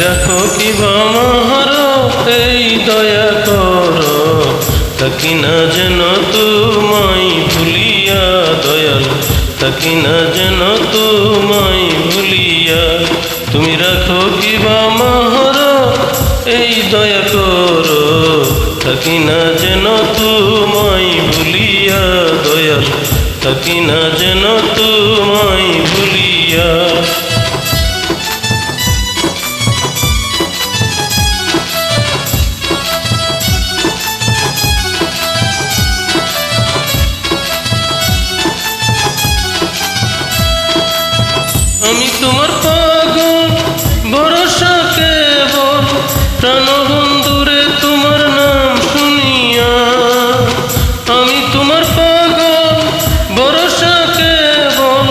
রাখো কি বামার এই দয়া কর। থাকি না যেন তোমায় ভুলিয়া দয়াল থাকি না যেন তোমায় ভুলিয়া। তুমি রাখো কি বামার এই দয়া কর। থাকি না যেন তোমায় ভুলিয়া দয়াল থাকি না যেন তোমায় ভুলিয়া। আমি তোমার পাগল ভরসা কেবল প্রাণবন্ধুরে তোমার নাম শুনিয়া। আমি তোমার পাগল ভরসা কেবল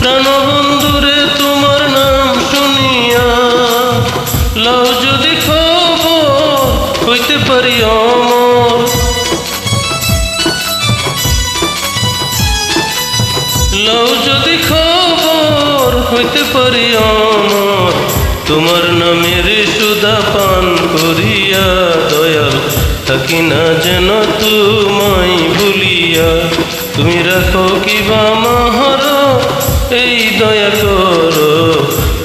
প্রাণবন্ধুরে তোমার নাম শুনিয়া। লও যদি খবর হইতে পারি অমর। তোমার নামের সুদা পান করিয়া দয়াল, থাকি না যেন তোমায় ভুলিয়া। তুমি রাখো কি বামাহর এই দয়া করো।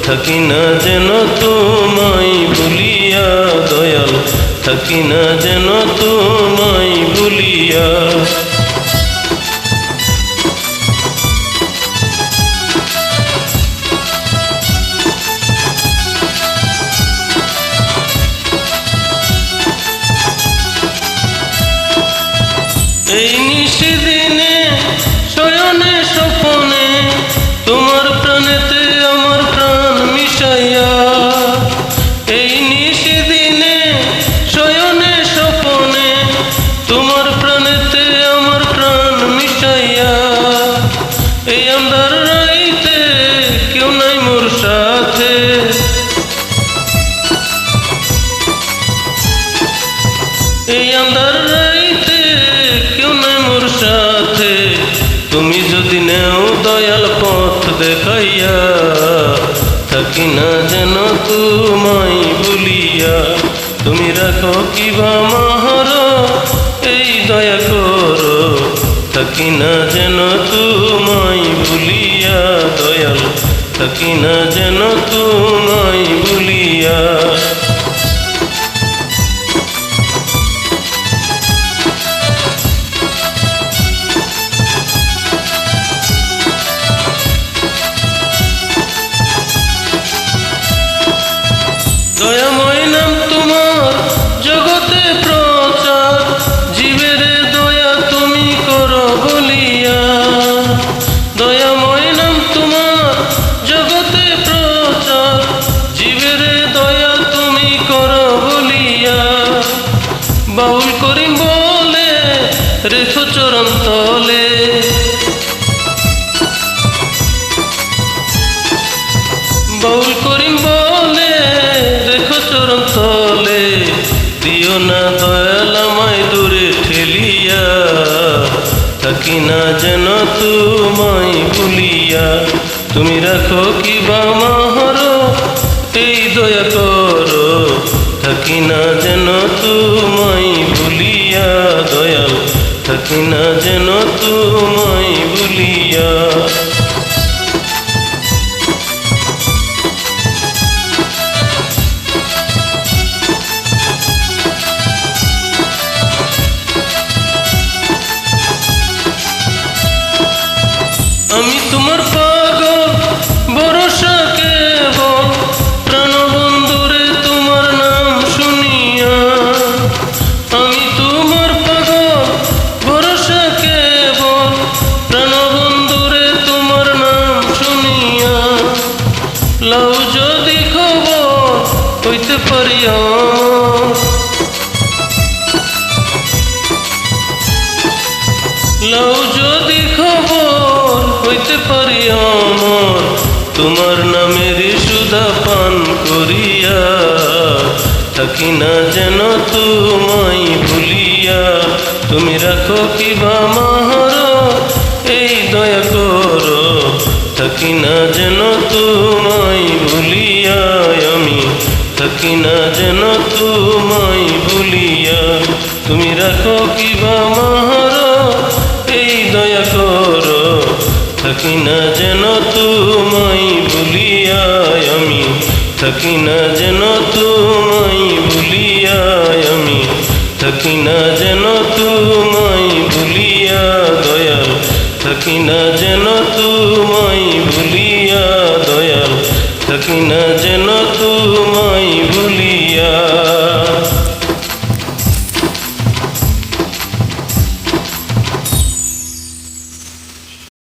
থাকি না যেন তোমায় ভুলিয়া দয়াল, থাকি না যেন তোমায় এই আন্ধার রাইতে কেউ নাই মোর সাথে। এই আন্ধার রাইতে কেউ নাই মোর সাথে। তুমি যদি নেও দয়াল পথ দেখাইয়া, থাকি না যেন তোমায় ভুলিয়া তুমি রাখো কি বামাহর এই দয়া থাকি না যেন তোমায় ভুলিয়া দয়াল। থাকি না যেন তোমায় ভুলিয়া বাউল করিম বলে, রেখো চরণ তলে। দিও না দয়াল আমায় দূরে ঠেলিয়া, থাকি না যেন তোমায় ভুলিয়া। তুমি রাখো কি বামাহর এই দয়া করো। থাকি না যেন তোমায় ভুলিয়া, দয়াল। থাকি না যেন তোমায় ভুলিয়া। তোমার নামের সুধা পান করিয়া, থাকি না যেন তোমায় ভুলিয়া। তুমি রাখো কি বামাহর এই দয়া করো। থাকি না যেন তোমায় ভুলিয়া, আমি থাকি না যেন তোমায় ভুলিয়া। তুমি রাখো কিবা মাহার থাকি না যেন তোমায় ভুলিয়া আমি। থাকি না যেন তোমায় ভুলিয়া আমি। থাকি না যেন তোমায় ভুলিয়া দয়াল। থাকি না যেন তোমায় ভুলিয়া দয়াল। থাকি না যেন তুমি